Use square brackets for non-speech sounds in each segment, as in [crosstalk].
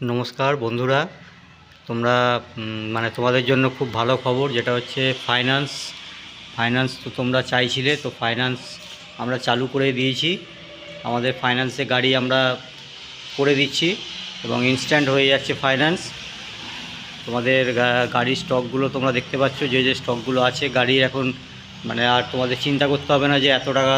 নমস্কার বন্ধুরা। তোমরা মানে তোমাদের জন্য খুব ভালো খবর, যেটা হচ্ছে ফাইন্যান্স ফাইন্যান্স তো তোমরা চাইছিলে, তো ফাইন্যান্স আমরা চালু করে দিয়েছি। আমাদের ফাইন্যান্সে গাড়ি আমরা করে দিচ্ছি এবং ইনস্ট্যান্ট হয়ে যাচ্ছে ফাইন্যান্স তোমাদের গাড়ির স্টকগুলো তোমরা দেখতে পাচ্ছ, যে যে স্টকগুলো আছে। গাড়ির এখন মানে আর তোমাদের চিন্তা করতে হবে না যে, এত টাকা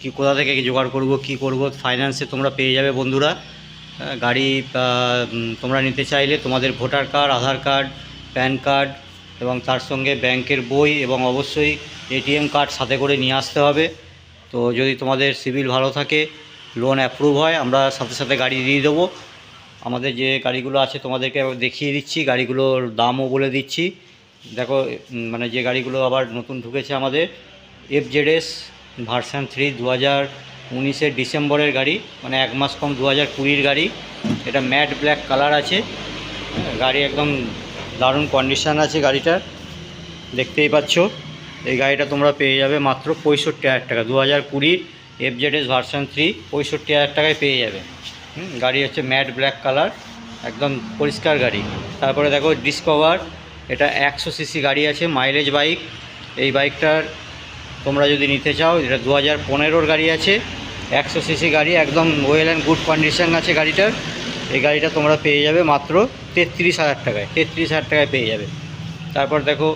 কি, কোথা থেকে জোগাড় করব, কি করব? ফাইন্যান্সে তোমরা পেয়ে যাবে বন্ধুরা। গাড়ি তোমরা নিতে চাইলে তোমাদের voter card, Aadhaar card, PAN card এবং তার সঙ্গে ব্যাংকের বই এবং অবশ্যই এটিএম কার্ড সাথে করে নিয়ে আসতে হবে। তো যদি তোমাদের সিভিল ভালো থাকে, লোন অ্যাপ্রুভ হয়, আমরা সাথে সাথে গাড়ি দিয়ে দেবো। আমাদের যে গাড়িগুলো আছে, তোমাদেরকে দেখিয়ে দিচ্ছি। গাড়িগুলোর দামও বলে দিচ্ছি। দেখো মানে যে গাড়িগুলো আবার নতুন ঢুকেছে আমাদের F Z S version three দু হাজার উনিশের ডিসেম্বরের গাড়ি মানে এক মাস কম দু হাজার কুড়ির গাড়ি। এটা ম্যাট ব্ল্যাক কালার আছে। গাড়ি একদম দারুণ কন্ডিশান আছে গাড়িটার। দেখতেই পাচ্ছ, এই গাড়িটা তোমরা পেয়ে যাবে মাত্র পঁয়ষট্টি হাজার টাকা। দু হাজার কুড়ির এফ জেডএস ভার্সান থ্রি পঁয়ষট্টি হাজার টাকায় পেয়ে যাবে। গাড়ি হচ্ছে ম্যাট ব্ল্যাক কালার, একদম পরিষ্কার গাড়ি। তারপরে দেখো ডিসকভার এটা একশো সিসি গাড়ি আছে মাইলেজ বাইক এই বাইকটার তোমরা যদি নিতে চাও, এটা দু হাজার পনেরোর গাড়ি আছে। একশো সিসি গাড়ি একদম ওয়েল অ্যান্ড গুড কন্ডিশন আছে গাড়িটার। এই গাড়িটা তোমরা পেয়ে যাবে মাত্র তেত্রিশ হাজার টাকায় তেত্রিশ হাজার টাকায় পেয়ে যাবে। তারপর দেখো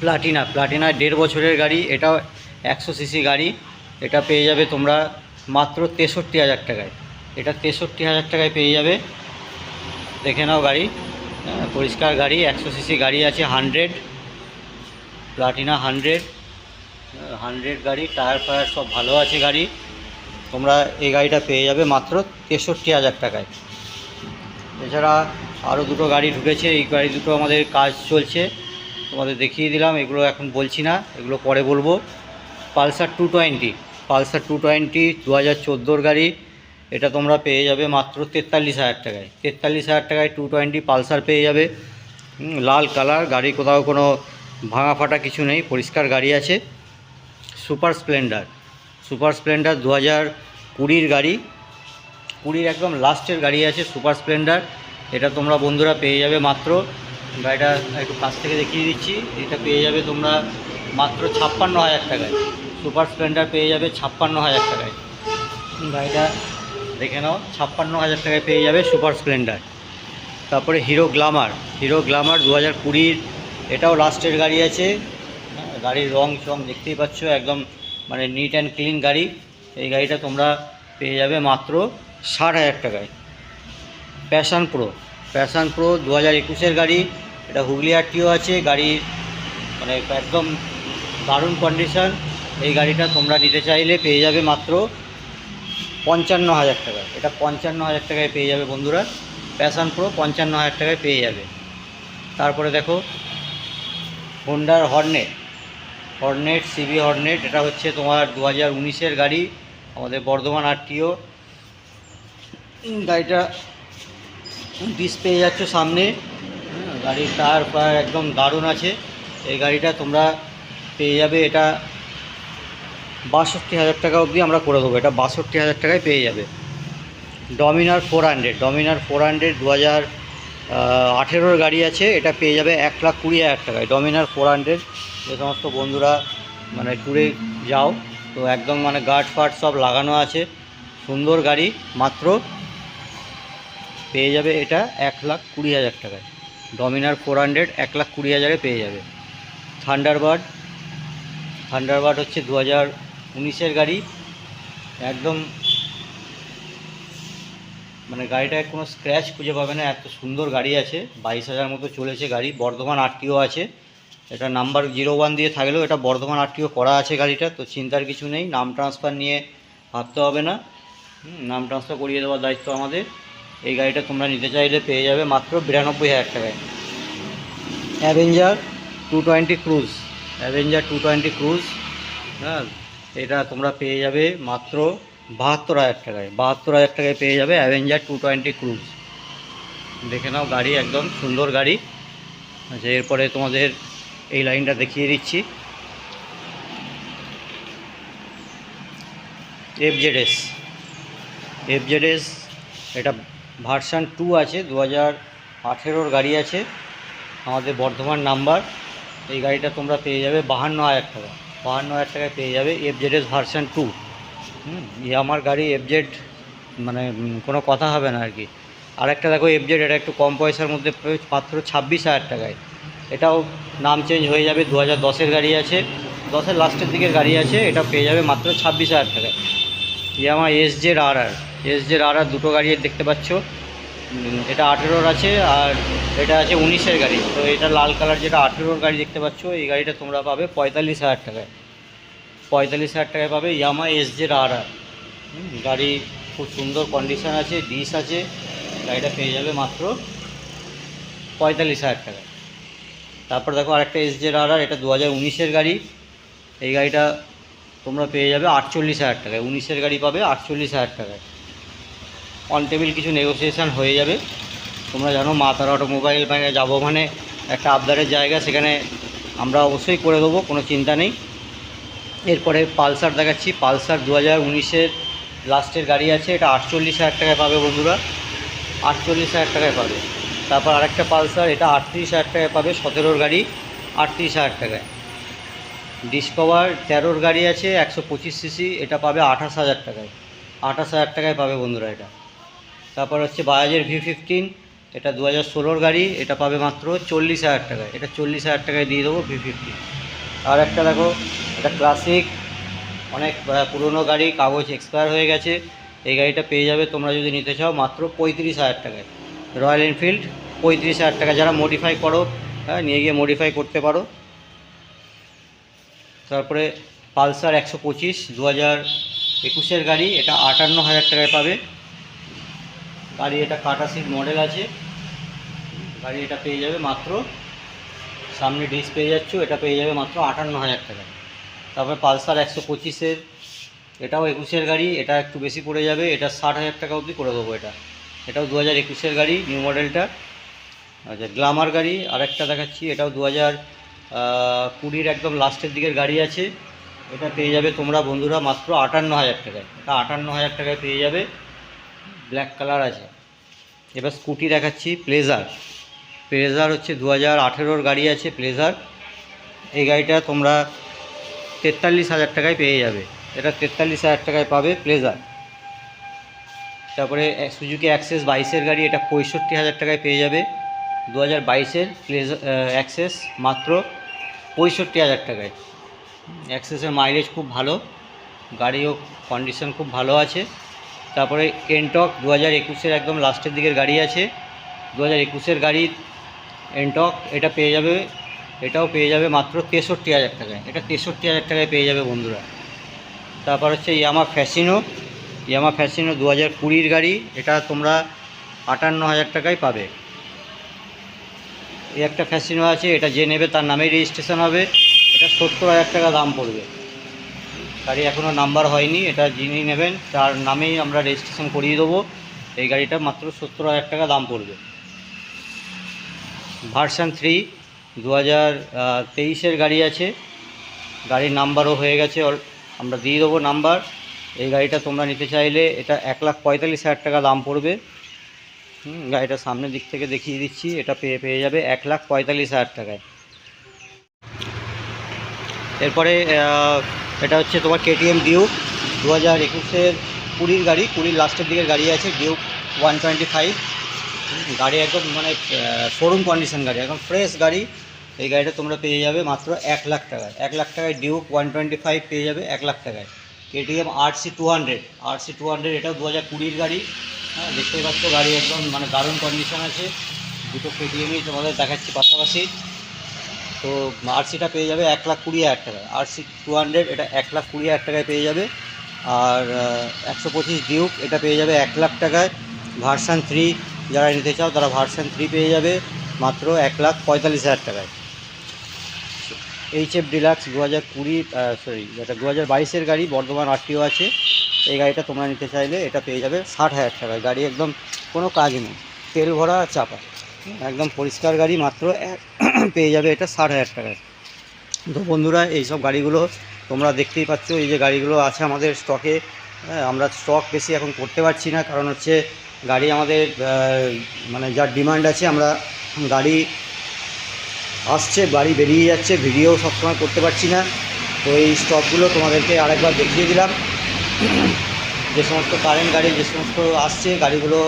প্লাটিনা প্লাটিনা দেড় বছরের গাড়ি এটাও একশো সিসি গাড়ি এটা পেয়ে যাবে তোমরা মাত্র তেষট্টি হাজার টাকায়। এটা তেষট্টি হাজার টাকায় পেয়ে যাবে। দেখে নাও গাড়ি হ্যাঁ, পরিষ্কার গাড়ি একশো সিসি গাড়ি আছে হান্ড্রেড প্লাটিনা হান্ড্রেড হান্ড্রেড গাড়ি টায়ার ফায়ার সব ভালো আছে গাড়ি। তোমরা এই গাড়িটা পেয়ে যাবে মাত্র তেষট্টি হাজার টাকায়। এছাড়া আরও দুটো গাড়ি ঢুকেছে, এই গাড়ি দুটো আমাদের কাজ চলছে। তোমাদের দেখিয়ে দিলাম, এগুলো এখন বলছি না, এগুলো পরে বলব। Pulsar two twenty, Pulsar two twenty দু হাজার চোদ্দোর গাড়ি, এটা তোমরা পেয়ে যাবে মাত্র তেতাল্লিশ হাজার টাকায়। তেতাল্লিশ হাজার টাকায় টু টোয়েন্টি পালসার পেয়ে যাবে। লাল কালার, গাড়ি কোথাও কোনো ভাঙা ফাটা কিছু নেই, পরিষ্কার গাড়ি আছে। Super Splendor. সুপার স্প্লেন্ডার দু হাজার কুড়ির গাড়ি। কুড়ির একদম লাস্টের গাড়ি আছে সুপার স্প্লেন্ডার। এটা তোমরা বন্ধুরা পেয়ে যাবে মাত্র। গাড়িটা একটু কাছ থেকে দেখিয়ে দিচ্ছি। এটা পেয়ে যাবে তোমরা মাত্র ছাপ্পান্ন হাজার টাকায়। সুপার স্প্লেন্ডার পেয়ে যাবে ছাপ্পান্ন হাজার টাকায়। গাড়িটা দেখে নাও ছাপ্পান্ন হাজার টাকায় পেয়ে যাবে সুপার স্প্লেন্ডার। তারপরে হিরো গ্লামার। হিরো গ্লামার দু হাজার কুড়ির। এটাও লাস্টের গাড়ি আছে। হ্যাঁ, গাড়ির রং চং দেখতেই পাচ্ছ একদম মানে নিট অ্যান্ড ক্লিন গাড়ি। এই গাড়িটা তোমরা পেয়ে যাবে মাত্র ষাট হাজার টাকায়। প্যাশান প্রো প্যাশান প্রো দু হাজার একুশের গাড়ি। এটা হুগলি আরটিও আছে। গাড়ির মানে একদম দারুণ কন্ডিশন এই গাড়িটা তোমরা নিতে চাইলে পেয়ে যাবে মাত্র পঞ্চান্ন হাজার টাকায়। এটা পঞ্চান্ন হাজার টাকায় পেয়ে যাবে বন্ধুরা। প্যাশান প্রো পঞ্চান্ন হাজার টাকায় পেয়ে যাবে। তারপরে দেখো হোন্ডার হর্নেট হর্নেট সিবি হর্নেট এটা হচ্ছে তোমার দু হাজার গাড়ি আমাদের বর্ধমান আরটিও। গাড়িটা ডিস পেয়ে যাচ্ছ সামনে। হ্যাঁ, গাড়ির টায়ার ফায়ার একদম দারুণ আছে। এই গাড়িটা তোমরা পেয়ে যাবে এটা বাষট্টি হাজার টাকা অবধি আমরা করে দেবো। এটা বাষট্টি হাজার টাকায় পেয়ে যাবে। Dominar four hundred Dominar four hundred দু হাজার আঠেরোর গাড়ি আছে, এটা পেয়ে যাবে এক লাখ কুড়ি হাজার টাকায়। ডমিনার ফোর হান্ড্রেড যে সমস্ত বন্ধুরা মানে ট্যুরে যাও, তো একদম মানে গার্ড ফার্ড সব লাগানো আছে। সুন্দর গাড়ি, মাত্র পেয়ে যাবে এটা এক লাখ কুড়ি হাজার টাকায়। ডমিনার ফোর হান্ড্রেড এক লাখ কুড়ি হাজারে পেয়ে যাবে। থান্ডারবার্ড থান্ডারবার্ড হচ্ছে দু হাজার উনিশের গাড়ি। একদম মানে গাড়িটায় কোনো স্ক্র্যাচ খুঁজে পাবে না, এত সুন্দর গাড়ি আছে, বাইশ হাজার মতো চলেছে গাড়ি, বর্ধমান আরটিও আছে। এটা নাম্বার জিরো ওয়ান দিয়ে থাকলেও এটা বর্ধমান আরটিও করা আছে গাড়িটা, তো চিন্তার কিছু নেই, নাম ট্রান্সফার নিয়ে ভাবতে হবে না। নাম ট্রান্সফার করিয়ে দেওয়ার দায়িত্ব আমাদের। এই গাড়িটা তোমরা নিতে চাইলে পেয়ে যাবে মাত্র বিরানব্বই হাজার টাকায়। Avenger two twenty cruise Avenger two twenty cruise হ্যাঁ এটা তোমরা পেয়ে যাবে মাত্র বাহাত্তর হাজার টাকায়, বাহাত্তর হাজার টাকায় পেয়ে যাবে অ্যাভেঞ্জার টু টোয়েন্টি ক্রুজ দেখে নাও গাড়ি, একদম সুন্দর গাড়ি। আচ্ছা এরপরে তোমাদের এই লাইনটা দেখিয়ে দিচ্ছি। F Z S F Z S এটা ভার্সান টু আছে দু হাজার আঠেরোর গাড়ি আছে। আমাদের বর্ধমান নাম্বার। এই গাড়িটা তোমরা পেয়ে যাবে বাহান্ন হাজার টাকা বাহান্ন হাজার টাকায় পেয়ে যাবে F Z S version two হুম আমার গাড়ি এফ জেড মানে কোনো কথা হবে না আর কি আরেকটা দেখো এফ জেড এটা একটু কম পয়সার মধ্যে মাত্র ছাব্বিশ হাজার টাকায়। এটাও নাম চেঞ্জ হয়ে যাবে দু হাজার দশের গাড়ি আছে। দশের লাস্টের দিকের গাড়ি আছে, এটা পেয়ে যাবে মাত্র ছাব্বিশ হাজার টাকায়। Yamaha S Z R R S Z R R দুটো গাড়ি দেখতে পাচ্ছ। এটা আঠেরোর আছে, আর এটা আছে উনিশের গাড়ি। তো এটা লাল কালার যেটা আঠেরোর গাড়ি দেখতে পাচ্ছ, এই গাড়িটা তোমরা পাবে পঁয়তাল্লিশ হাজার টাকায়। পঁয়তাল্লিশ হাজার টাকায় পাবে ইয়ামা এস জের আর আর গাড়ি খুব সুন্দর কন্ডিশন আছে ডিস আছে, গাড়িটা পেয়ে যাবে মাত্র পঁয়তাল্লিশ হাজার টাকা তারপর দেখো আরেকটা এস জেড আর আর এটা দু হাজার উনিশের গাড়ি। এই গাড়িটা তোমরা পেয়ে যাবে আটচল্লিশ হাজার টাকায়। উনিশের গাড়ি পাবে আটচল্লিশ হাজার টাকায়। অন টেবিল কিছু নেগোসিয়েশান হয়ে যাবে। তোমরা জানো মা তারা অটোমোবাইল মানে যাব মানে একটা আবদারের জায়গা, সেখানে আমরা অবশ্যই করে দেবো, কোনো চিন্তা নেই। এরপরে পালসার দেখাচ্ছি। পালসার দু হাজার উনিশের লাস্টের গাড়ি আছে। এটা আটচল্লিশ হাজার টাকায় পাবে বন্ধুরা। আটচল্লিশ হাজার টাকায় পাবে। তারপর আরেকটা পালসার, এটা আটত্রিশ হাজার টাকায় পাবে সতেরোর গাড়ি। আটত্রিশ হাজার টাকায়। ডিসকভার তেরোর গাড়ি আছে, একশো পঁচিশ সিসি। এটা পাবে আঠাশ হাজার টাকায়। আঠাশ হাজার টাকায় পাবে বন্ধুরা এটা। তারপর হচ্ছে বাজাজের ভি ফিফটিন। এটা দু হাজার ষোলোর গাড়ি। এটা পাবে মাত্র চল্লিশ হাজার টাকায়। এটা চল্লিশ হাজার টাকায় দিয়ে দেবো ভি ফিফটিন। আর একটা দেখো এটা ক্লাসিক অনেক পুরনো গাড়ি, কাগজ এক্সপায়ার হয়ে গেছে। এই গাড়িটা পেয়ে যাবে তোমরা যদি নিতে চাও মাত্র পঁয়ত্রিশ হাজার টাকায়। রয়্যাল এনফিল্ড পঁয়ত্রিশ হাজার টাকা। যারা মডিফাই করো হ্যাঁ নিয়ে গিয়ে মডিফাই করতে পারো। তারপরে পালসার একশো পঁচিশ দু হাজার একুশের গাড়ি, এটা আটান্ন হাজার টাকায় পাবে। গাড়ি এটা কাটা সিট মডেল আছে। গাড়ি এটা পেয়ে যাবে মাত্র, সামনে ডিস পেয়ে যাচ্ছ, এটা পেয়ে যাবে মাত্র আটান্ন হাজার টাকায়। তারপরে পালসার একশো পঁচিশের, এটাও একুশের গাড়ি, এটা একটু বেশি পড়ে যাবে, এটা ষাট হাজার টাকা অবধি করে দেবো এটা। এটাও দু হাজার একুশের গাড়ি নিউ মডেলটা আচ্ছা গ্লামার গাড়ি, আরেকটা দেখাচ্ছি, এটাও দু হাজার কুড়ির একদম লাস্টের দিকের গাড়ি আছে। এটা পেয়ে যাবে তোমরা বন্ধুরা মাত্র আটান্ন হাজার টাকায়। এটা আটান্ন হাজার টাকায় পেয়ে যাবে। ব্ল্যাক কালার আছে। এবার স্কুটি দেখাচ্ছি, প্লেজার। প্লেজার হচ্ছে দু হাজার গাড়ি আছে, প্লেজার। এই গাড়িটা তোমরা তেতাল্লিশ হাজার টাকায় পেয়ে যাবে। এটা তেতাল্লিশ হাজার টাকায় পাবে প্লেজার তারপরে সুজুকি অ্যাক্সেস বাইশের গাড়ি, এটা পঁয়ষট্টি হাজার টাকায় পেয়ে যাবে। দু হাজার বাইশের প্লেজার অ্যাক্সেস মাত্র পঁয়ষট্টি হাজার টাকায়। অ্যাক্সেসের মাইলেজ খুব ভালো, গাড়িও কন্ডিশন খুব ভালো আছে। তারপরে এনটক দু হাজার একুশের একদম লাস্টের দিকের গাড়ি আছে। দু হাজার একুশের গাড়ি এনটক এটা পেয়ে যাবে এটাও পেয়ে যাবে মাত্র তেষট্টি হাজার টাকায়। এটা তেষট্টি হাজার টাকায় পেয়ে যাবে বন্ধুরা। তারপর হচ্ছে ইয়ামা ফ্যাসিনো। ইয়ামা ফ্যাসিনো দু হাজার কুড়ির গাড়ি। এটা তোমরা আটান্ন হাজার টাকায় পাবে। এই একটা ফ্যাসিনো আছে, এটা যে নেবে তার নামেই রেজিস্ট্রেশন হবে। এটা সত্তর হাজার টাকা দাম পড়বে। গাড়ি এখনও নাম্বার হয়নি, এটা যিনি নেবেন তার নামেই আমরা রেজিস্ট্রেশন করিয়ে দেবো। এই গাড়িটা মাত্র সত্তর হাজার টাকা দাম পড়বে। ভার্সান থ্রি দু হাজার তেইশের গাড়ি আছে। গাড়ির নাম্বারও হয়ে গেছে আমরা দিয়ে দেবো নাম্বার। এই গাড়িটা তোমরা নিতে চাইলে এটা এক লাখ পঁয়তাল্লিশ হাজার টাকা দাম পড়বে। গাড়িটা সামনের দিক থেকে দেখিয়ে দিচ্ছি, এটা পেয়ে পেয়ে যাবে এক লাখ পঁয়তাল্লিশ হাজার টাকায়। এরপরে এটা হচ্ছে তোমার কেটিএম ডিউক। দু হাজার একুশের কুড়ির গাড়ি, কুড়ির লাস্টের দিকের গাড়ি আছে, ডিউক ওয়ান টোয়েন্টি ফাইভ। গাড়ি একদম মানে শোরুম কন্ডিশন গাড়ি, একদম ফ্রেশ গাড়ি। এই গাড়িটা তোমরা পেয়ে যাবে মাত্র এক লাখ টাকায়। এক লাখ টাকায় ডিউক ওয়ান টোয়েন্টি ফাইভ পেয়ে যাবে এক লাখ টাকায়। KTM R C two hundred R C two hundred এটাও দু হাজার কুড়ির গাড়ি। হ্যাঁ দেখতেই পাচ্ছ গাড়ি একদম মানে দারুণ কন্ডিশন আছে। দুটো কেটিএমই তোমাদের দেখাচ্ছি পাশাপাশি। তো আরসিটা পেয়ে যাবে এক লাখ কুড়ি হাজার টাকায়। আরসি টু হান্ড্রেড এটা এক লাখ কুড়ি হাজার টাকায় পেয়ে যাবে। আর একশো পঁচিশ ডিউক এটা পেয়ে যাবে এক লাখ টাকায়। ভার্সান থ্রি যারা নিতে চাও তারা ভার্সান থ্রি পেয়ে যাবে মাত্র এক লাখ পঁয়তাল্লিশ হাজার টাকায়। এইচ এফ ডিলাক্স দু হাজার কুড়ি সরি এটা দু হাজার বাইশের গাড়ি, বর্ধমান আরটিও আছে। এই গাড়িটা তোমরা নিতে চাইলে এটা পেয়ে যাবে ষাট হাজার টাকায় গাড়ি একদম কোনো কাজ নেই, তেল ভরা চাপা। একদম পরিষ্কার গাড়ি মাত্র [clears throat] পেয়ে যাবে এটা ষাট হাজার টাকায়। তো বন্ধুরা, এইসব গাড়িগুলো তোমরা দেখতেই পাচ্ছ, এই যে গাড়িগুলো আছে আমাদের স্টকে হ্যাঁ আমরা স্টক বেশি এখন করতে পারছি না। কারণ হচ্ছে গাড়ি আমাদের মানে যার ডিমান্ড আছে, আমরা গাড়ি আসছে বাড়ি বেরিয়ে যাচ্ছে ভিডিও সবসময় করতে পারছি না। তো এই স্টকগুলো তোমাদেরকে আরেকবার দেখিয়ে দিলাম। যে সমস্ত কারেন্ট গাড়ি যে সমস্ত আসছে গাড়িগুলো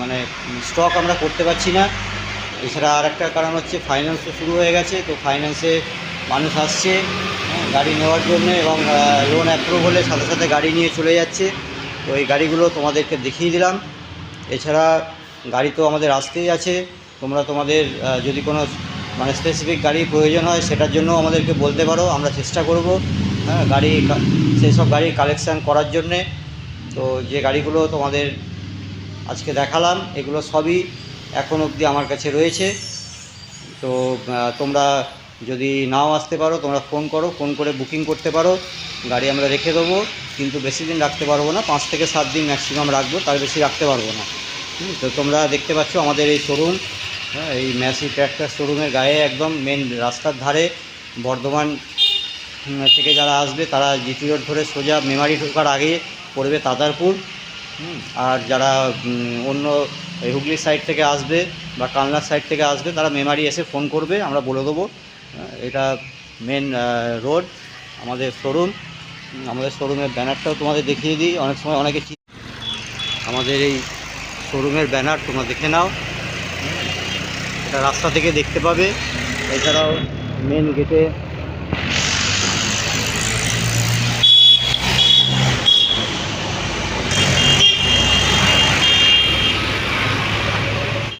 মানে স্টক আমরা করতে পারছি না। এছাড়া আর একটা কারণ হচ্ছে ফাইন্যান্সও শুরু হয়ে গেছে তো ফাইন্যান্সে মানুষ আসছে হ্যাঁ, গাড়ি নেওয়ার জন্য এবং লোন অ্যাপ্রুভ হলে সাথে সাথে গাড়ি নিয়ে চলে যাচ্ছে। তো এই গাড়িগুলো তোমাদেরকে দেখিয়ে দিলাম। এছাড়া গাড়ি তো আমাদের আসতেই আছে। তোমরা তোমাদের যদি কোনো মানে স্পেসিফিক গাড়ি প্রয়োজন হয়, সেটার জন্য আমাদেরকে বলতে পারো, আমরা চেষ্টা করব হ্যাঁ গাড়ি সেই সব গাড়ি কালেকশান করার জন্যে। তো যে গাড়িগুলো তোমাদের আজকে দেখালাম, এগুলো সবই এখন অবধি আমার কাছে রয়েছে। তো তোমরা যদি নাও আসতে পারো, তোমরা ফোন করো, ফোন করে বুকিং করতে পারো, গাড়ি আমরা রেখে দেবো, কিন্তু বেশি দিন রাখতে পারব না, পাঁচ থেকে সাত দিন ম্যাক্সিমাম রাখব, তার বেশি রাখতে পারব না। তো তোমরা দেখতে পাচ্ছ আমাদের এই শোরুম হ্যাঁ এই ম্যাসি ট্র্যাক্টর শোরুমের গায়ে একদম মেন রাস্তার ধারে বর্ধমান থেকে যারা আসবে তারা জিটি রোড ধরে সোজা মেমারি ঢোকার আগে পড়বে তাদারপুর। হুম, আর যারা অন্য এই হুগলির সাইড থেকে আসবে বা কালনার সাইড থেকে আসবে তারা মেমারি এসে ফোন করবে আমরা বলে দেবো। এটা মেন রোড আমাদের শোরুম আমাদের শোরুমের ব্যানারটাও তোমাদের দেখিয়ে দিই। অনেক সময় অনেকে আমাদের এই শোরুমের ব্যানার তোমরা দেখে নাও। এটা রাস্তা থেকে দেখতে পাবে। এছাড়াও মেন গেটে